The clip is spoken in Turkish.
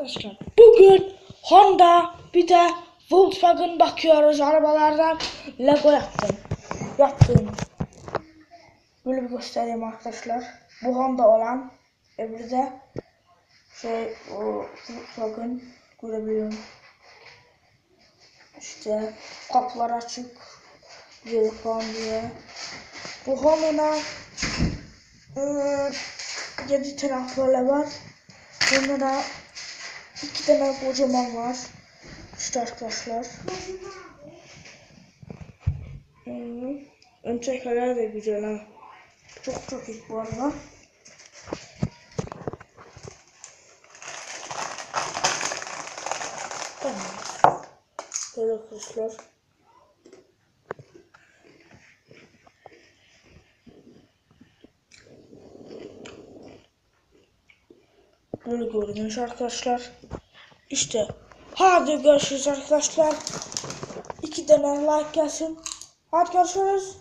Arkadaşlar bugün Honda bir de Volkswagen bakıyoruz arabalardan Lego yaptım. Yaptım. Böyle bir göstereyim arkadaşlar. Bu Honda olan öbürü şey o Volkswagen görebiliyorum. İşte kapılar açık diye falan diye. Bu Honda'da ıı, 7 tane böyle var. Bunda da iki tane kocaman var. İşte arkadaşlar. Hmm. Ön tekerler de güzel ha. Çok çok iyi bu arada. Tamam. Böyle arkadaşlar. Böyle gördünüz arkadaşlar. İşte hadi görüşürüz arkadaşlar. İki tane like gelsin. Hadi görüşürüz.